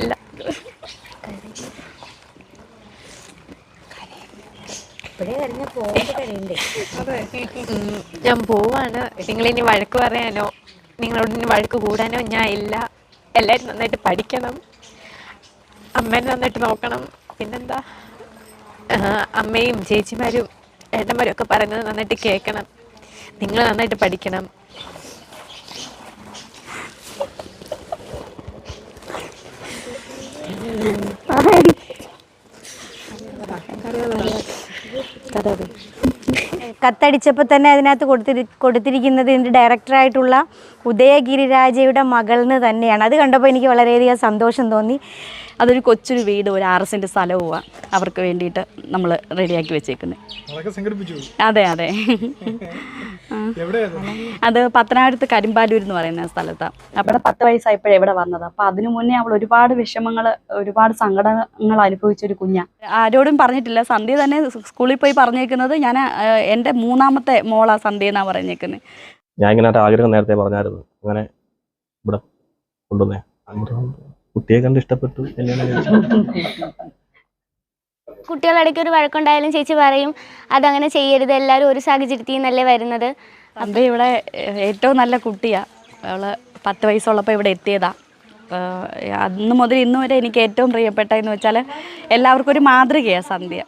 ഇല്ല. ഞാൻ പോവാണ്. നിങ്ങളിനി വഴക്ക് പറയാനോ? നിങ്ങളോട് ഇനി വഴക്ക് കൂടാനോ ഞാൻ ഇല്ല. എല്ലാവരും നന്നായിട്ട് പഠിക്കണം. അമ്മേനെ നന്നായിട്ട് നോക്കണം. പിന്നെന്താ? അമ്മയും ചേച്ചിമാരും ഏട്ടന്മാരും ഒക്കെ പറയുന്നത് നന്നായിട്ട് കേൾക്കണം. നിങ്ങൾ നന്നായിട്ട് പഠിക്കണം. കത്തടിച്ചപ്പോൾ തന്നെ അതിനകത്ത് കൊടുത്തിരി കൊടുത്തിരിക്കുന്നത് ഇതിന്റെ ഡയറക്ടറായിട്ടുള്ള ഉദയഗിരിരാജയുടെ മകളെന്ന് തന്നെയാണ്. അത് കണ്ടപ്പോൾ എനിക്ക് വളരെയധികം സന്തോഷം തോന്നി. അതൊരു കൊച്ചൊരു വീട് ഒരു ആറ് സെന്റ് സ്ഥലവുമാണ് അവർക്ക് വേണ്ടിയിട്ട് നമ്മൾ റെഡിയാക്കി വെച്ചേക്കുന്നത് അതെ അതെ. അത് പത്തനാപുരത്ത് കരിമ്പാലൂർ എന്ന് പറയുന്ന സ്ഥലത്താണ് അവിടെ പത്ത് വയസ്സായപ്പോഴേ ഇവിടെ വന്നത്. അപ്പോൾ അതിനു മുന്നേ അവൾ ഒരുപാട് വിഷമങ്ങൾ ഒരുപാട് സങ്കടങ്ങൾ അനുഭവിച്ച ഒരു കുഞ്ഞാണ് ആരോടും പറഞ്ഞിട്ടില്ല. സന്ധ്യ തന്നെ സ്കൂളിൽ പോയി പറഞ്ഞേക്കുന്നത് ഞാൻ എന്റെ മൂന്നാമത്തെ മോളാ സന്ധ്യ എന്നാണ് പറഞ്ഞേക്കുന്നത് ഞാൻ ഇങ്ങനെ ആഗ്രഹം നേരത്തെ പറഞ്ഞായിരുന്നു. അങ്ങനെ ഇവിടെ കൊണ്ടുവന്നേ. ആഗ്രഹം കുട്ടിയെ കണ്ട് ഇഷ്ടപ്പെട്ടു കുട്ടികളിടയ്ക്ക് ഒരു വഴക്കുണ്ടായാലും ചേച്ചി പറയും അതങ്ങനെ ചെയ്യരുത് എല്ലാവരും ഒരു സാഹചര്യത്തിൽ നിന്നല്ലേ വരുന്നത്? അപ്പം ഇവിടെ ഏറ്റവും നല്ല കുട്ടിയാണ് അവൾ പത്ത് വയസ്സുള്ളപ്പോൾ ഇവിടെ എത്തിയതാ. അന്ന് മുതൽ ഇന്ന് വരെ എനിക്ക് ഏറ്റവും പ്രിയപ്പെട്ടതെന്ന് വെച്ചാൽ എല്ലാവർക്കും ഒരു മാതൃകയാണ് സന്ധ്യ.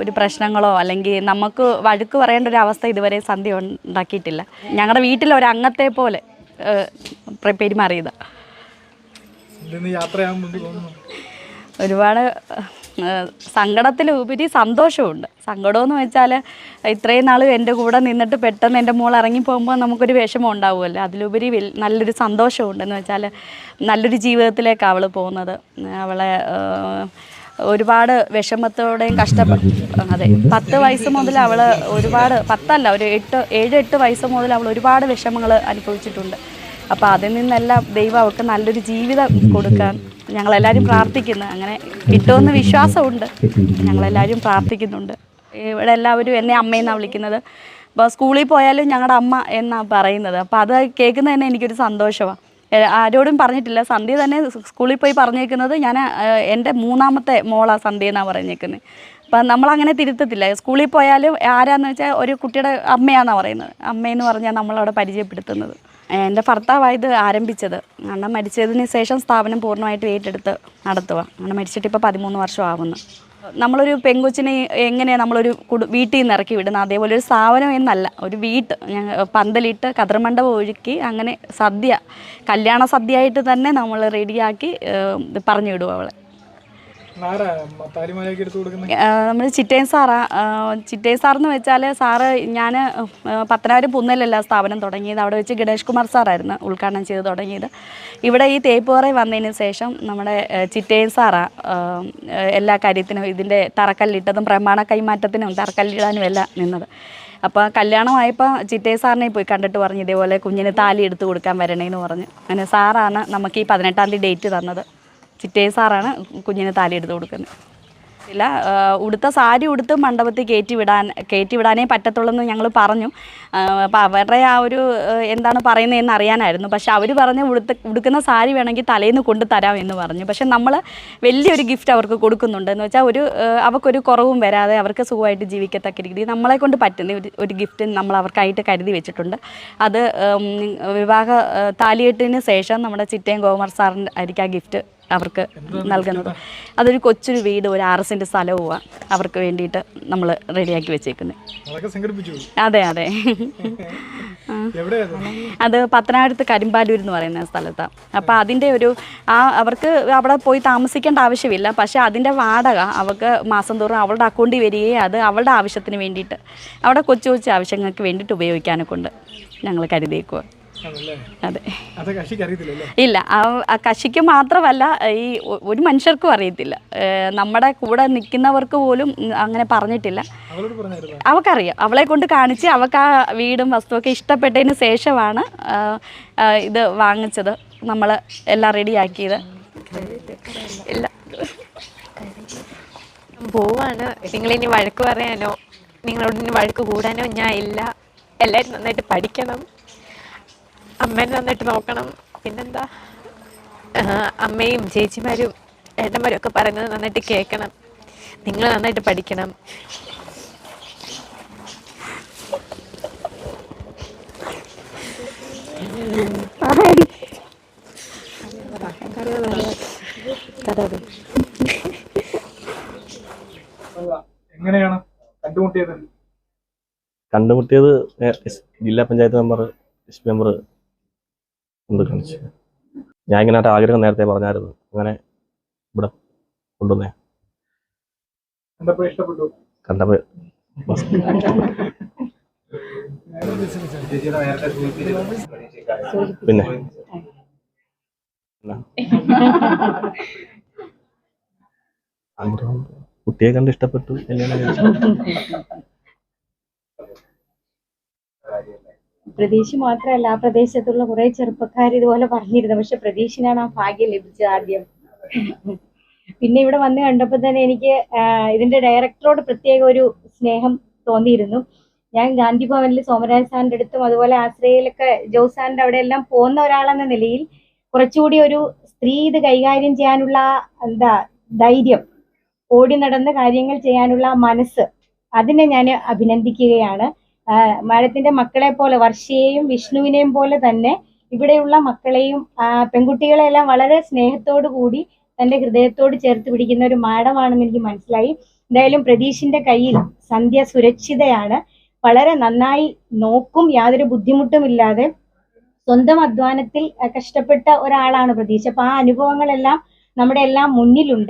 ഒരു പ്രശ്നങ്ങളോ അല്ലെങ്കിൽ നമുക്ക് വഴുക്ക് പറയേണ്ട ഒരു അവസ്ഥ ഇതുവരെ സന്ധ്യ ഉണ്ടാക്കിയിട്ടില്ല. ഞങ്ങളുടെ വീട്ടിലെ ഒരു അംഗത്തെ പോലെ പെരുമാറിയത്. ഒരുപാട് സങ്കടത്തിലുപരി സന്തോഷമുണ്ട് സങ്കടമെന്ന് വെച്ചാൽ ഇത്രയും നാൾ എന്റെ കൂടെ നിന്നിട്ട് പെട്ടെന്ന് എന്റെ മോൾ ഇറങ്ങി പോകുമ്പോൾ നമുക്കൊരു വിഷമം ഉണ്ടാവുമല്ലോ. അതിലുപരി നല്ലൊരു സന്തോഷമുണ്ട് എന്ന് വെച്ചാൽ നല്ലൊരു ജീവിതത്തിലേക്ക് അവൾ പോകുന്നത്. അവളെ ഒരുപാട് വിഷമത്തോടെയും കഷ്ടപ്പെട്ടു അതെ പത്ത് വയസ്സ് മുതൽ അവൾ ഒരുപാട് പത്തല്ല ഒരു എട്ട് ഏഴ് എട്ട് വയസ്സ് മുതൽ അവൾ ഒരുപാട് വിഷമങ്ങൾ അനുഭവിച്ചിട്ടുണ്ട്. അപ്പോൾ അതിൽ നിന്നെല്ലാം ദൈവം അവൾക്ക് നല്ലൊരു ജീവിതം കൊടുക്കാൻ ഞങ്ങളെല്ലാവരും പ്രാർത്ഥിക്കുന്നു. അങ്ങനെ കിട്ടുമെന്ന് വിശ്വാസമുണ്ട്. ഞങ്ങളെല്ലാവരും പ്രാർത്ഥിക്കുന്നുണ്ട്. ഇവിടെ എല്ലാവരും എന്നെ അമ്മയെന്നാണ് വിളിക്കുന്നത്. അപ്പോൾ സ്കൂളിൽ പോയാലും ഞങ്ങളുടെ അമ്മ എന്നാണ് പറയുന്നത്. അപ്പോൾ അത് കേൾക്കുന്നത് തന്നെ എനിക്കൊരു സന്തോഷമാണ് ആരോടും പറഞ്ഞിട്ടില്ല. സന്ധ്യ തന്നെ സ്കൂളിൽ പോയി പറഞ്ഞേക്കുന്നത് ഞാൻ എന്റെ മൂന്നാമത്തെ മോളാണ് സന്ധ്യ എന്നാണ് പറഞ്ഞേക്കുന്നത് അപ്പം നമ്മളങ്ങനെ തിരുത്തത്തില്ല. സ്കൂളിൽ പോയാലും ആരാന്ന് വെച്ചാൽ ഒരു കുട്ടിയുടെ അമ്മയാണെന്നാണ് പറയുന്നത്. അമ്മയെന്ന് പറഞ്ഞാൽ നമ്മളവിടെ പരിചയപ്പെടുത്തുന്നത്. എന്റെ ഭർത്താവായത് ആരംഭിച്ചത്. അണ്ണൻ മരിച്ചതിന് ശേഷം സ്ഥാപനം പൂർണമായിട്ട് ഏറ്റെടുത്ത് നടത്തുക അണ്ണൻ മരിച്ചിട്ട് ഇപ്പോൾ പതിമൂന്ന് വർഷം ആവുന്നു. നമ്മളൊരു പെങ്കൊച്ചിനെ എങ്ങനെയാണ് നമ്മളൊരു കുടു വീട്ടിൽ നിന്ന് ഇറക്കി വിടുന്നത്? അതേപോലെ ഒരു സ്ഥാപനം എന്നല്ല ഒരു വീട്ട് ഞങ്ങൾ പന്തലിട്ട് കതിർമണ്ഡപം ഒഴുക്കി അങ്ങനെ സദ്യ കല്യാണ സദ്യയായിട്ട് തന്നെ നമ്മൾ റെഡിയാക്കി പറഞ്ഞു വിടും അവളെ ആരാ താലിമാലയൊക്കെ എടുത്തു കൊടുക്കുന്നത് നമ്മൾ ചിറ്റേൻ സാറാ. ചിറ്റേൻ സാറെന്ന് വെച്ചാൽ സാറ് ഞാൻ പത്തനാപുരം പുന്നലല്ല സ്ഥാപനം തുടങ്ങിയത്. അവിടെ വെച്ച് ഗണേഷ് കുമാർ സാറായിരുന്നു ഉദ്ഘാടനം ചെയ്ത് തുടങ്ങിയത്. ഇവിടെ ഈ തേപ്പുപറയിൽ വന്നതിന് ശേഷം നമ്മുടെ ചിറ്റേൻ സാറാ എല്ലാ കാര്യത്തിനും ഇതിന്റെ തറക്കല്ലിട്ടതും പ്രമാണ കൈമാറ്റത്തിനും തറക്കല്ലിടാനും എല്ലാം നിന്നത്. അപ്പോൾ കല്യാണമായപ്പോൾ ചിറ്റേ സാറിനെ പോയി കണ്ടിട്ട് പറഞ്ഞു ഇതേപോലെ കുഞ്ഞിന് താലി എടുത്ത് കൊടുക്കാൻ വരണേന്ന് പറഞ്ഞു. അങ്ങനെ സാറാണ് നമുക്ക് ഈ പതിനെട്ടാം തീയതി ഡേറ്റ് തന്നത്. ചിറ്റേ സാറാണ് കുഞ്ഞിന് താലി എടുത്ത് കൊടുക്കുന്നത്. ഇല്ല ഉടുത്ത സാരി ഉടുത്ത് മണ്ഡപത്തിൽ കയറ്റി വിടാൻ കയറ്റി വിടാനേ പറ്റത്തുള്ളൂ എന്ന് ഞങ്ങൾ പറഞ്ഞു. അപ്പോൾ അവരുടെ ആ ഒരു എന്താണ് പറയുന്നതെന്ന് അറിയാനായിരുന്നു. പക്ഷെ അവർ പറഞ്ഞ് ഉടുത്ത് ഉടുക്കുന്ന സാരി വേണമെങ്കിൽ തലേന്ന് കൊണ്ട് തരാം എന്ന് പറഞ്ഞു. പക്ഷെ നമ്മൾ വലിയൊരു ഗിഫ്റ്റ് അവർക്ക് കൊടുക്കുന്നുണ്ട് എന്ന് വെച്ചാൽ ഒരു അവർക്കൊരു കുറവും വരാതെ അവർക്ക് സുഖമായിട്ട് ജീവിക്കത്തക്ക രീതി നമ്മളെ കൊണ്ട് പറ്റുന്ന ഒരു ഒരു ഗിഫ്റ്റ് നമ്മൾ അവർക്കായിട്ട് കരുതി വെച്ചിട്ടുണ്ട്. അത് വിവാഹ താലിയെട്ടിന് ശേഷം നമ്മുടെ ചിറ്റയും ഗോമർ സാറിന്റെ ആയിരിക്കും ആ ഗിഫ്റ്റ് അവർക്ക് നൽകുന്നത്. അതൊരു കൊച്ചൊരു വീട് ഒരു ആറ് സെന്റ് സ്ഥലവുമാണ് അവർക്ക് വേണ്ടിയിട്ട് നമ്മൾ റെഡിയാക്കി വെച്ചേക്കുന്നത് അതെ അതെ. അത് പത്തനാപുരത്ത് കരിമ്പാലൂർ എന്ന് പറയുന്ന സ്ഥലത്താണ് അപ്പോൾ അതിന്റെ ഒരു ആ അവർക്ക് അവിടെ പോയി താമസിക്കേണ്ട ആവശ്യമില്ല. പക്ഷേ അതിന്റെ വാടക അവർക്ക് മാസം തോറും അവളുടെ അക്കൗണ്ടിൽ വരികയും അത് അവളുടെ ആവശ്യത്തിന് വേണ്ടിയിട്ട് അവിടെ കൊച്ചു കൊച്ചു ആവശ്യങ്ങൾക്ക് വേണ്ടിയിട്ട് ഉപയോഗിക്കാനൊക്കെ കൊണ്ട് ഞങ്ങൾ കരുതിയേക്കുക അതെ. ഇല്ല കശിക്ക് മാത്രമല്ല ഈ ഒരു മനുഷ്യർക്കും അറിയത്തില്ല. നമ്മുടെ കൂടെ നിൽക്കുന്നവർക്ക് പോലും അങ്ങനെ പറഞ്ഞിട്ടില്ല. അവക്കറിയാം അവളെ കൊണ്ട് കാണിച്ച് അവൾക്ക് ആ വീടും വസ്തുവൊക്കെ ഇഷ്ടപ്പെട്ടതിന് ശേഷമാണ് ഇത് വാങ്ങിച്ചത്. നമ്മൾ എല്ലാം റെഡിയാക്കിയത് ഇല്ല. പോവാണ്. നിങ്ങളിനി വഴക്ക് പറയാനോ? നിങ്ങളോട് ഇനി വഴക്ക് കൂടാനോ ഞാൻ ഇല്ല. എല്ലാവരും നന്നായിട്ട് പഠിക്കണം. അമ്മേനെ നന്നായിട്ട് നോക്കണം. പിന്നെന്താ? അമ്മയും ചേച്ചിമാരും ഏട്ടന്മാരും ഒക്കെ പറയുന്നത് നന്നായിട്ട് കേൾക്കണം. നിങ്ങൾ നന്നായിട്ട് പഠിക്കണം. എങ്ങനെയാണ് കണ്ടുമുട്ടിയത്? കണ്ടുമുട്ടിയത് ജില്ലാ പഞ്ചായത്ത് മെമ്പർ എസ് മെമ്പർ എന്ത് കാണിച്ചു. ഞാൻ ഇങ്ങനെ ആഗ്രഹം നേരത്തെ പറഞ്ഞായിരുന്നു. അങ്ങനെ ഇവിടെ കൊണ്ടുവന്നേ. കണ്ടപ്പോ പിന്നെ. ആഗ്രഹം കുട്ടിയെ കണ്ട് ഇഷ്ടപ്പെട്ടു കല്യാണം കഴിച്ചു പ്രതീക്ഷ മാത്രമല്ല ആ പ്രദേശത്തുള്ള കുറെ ചെറുപ്പക്കാർ ഇതുപോലെ പറഞ്ഞിരുന്നു. പക്ഷെ പ്രതീക്ഷനാണ് ആ ഭാഗ്യം ലഭിച്ചത് ആദ്യം. പിന്നെ ഇവിടെ വന്ന് കണ്ടപ്പോൾ തന്നെ എനിക്ക് ഇതിന്റെ ഡയറക്ടറോട് പ്രത്യേക ഒരു സ്നേഹം തോന്നിയിരുന്നു. ഞാൻ ഗാന്ധി ഭവനിൽ സോമരാജ് സാറിന്റെ അടുത്തും അതുപോലെ ആശ്രയയിലൊക്കെ ജോസ് സാറിന്റെ അവിടെ എല്ലാം പോകുന്ന ഒരാളെന്ന നിലയിൽ കുറച്ചുകൂടി ഒരു സ്ത്രീ ഇത് കൈകാര്യം ചെയ്യാനുള്ള എന്താ ധൈര്യം ഓടി നടന്ന് കാര്യങ്ങൾ ചെയ്യാനുള്ള മനസ്സ് അതിനെ ഞാൻ അഭിനന്ദിക്കുകയാണ്. മാഡത്തിന്റെ മക്കളെ പോലെ വർഷയെയും വിഷ്ണുവിനെയും പോലെ തന്നെ ഇവിടെയുള്ള മക്കളെയും പെൺകുട്ടികളെയെല്ലാം വളരെ സ്നേഹത്തോടു കൂടി തന്റെ ഹൃദയത്തോട് ചേർത്ത് പിടിക്കുന്ന ഒരു മാഡമാണെന്ന് എനിക്ക് മനസ്സിലായി. എന്തായാലും പ്രതീഷിന്റെ കയ്യിൽ സന്ധ്യ സുരക്ഷിതയാണ്. വളരെ നന്നായി നോക്കും യാതൊരു ബുദ്ധിമുട്ടും ഇല്ലാതെ സ്വന്തം അധ്വാനത്തിൽ കഷ്ടപ്പെട്ട ഒരാളാണ് പ്രതീക്ഷ അപ്പൊ ആ അനുഭവങ്ങളെല്ലാം നമ്മുടെ എല്ലാം മുന്നിലുണ്ട്.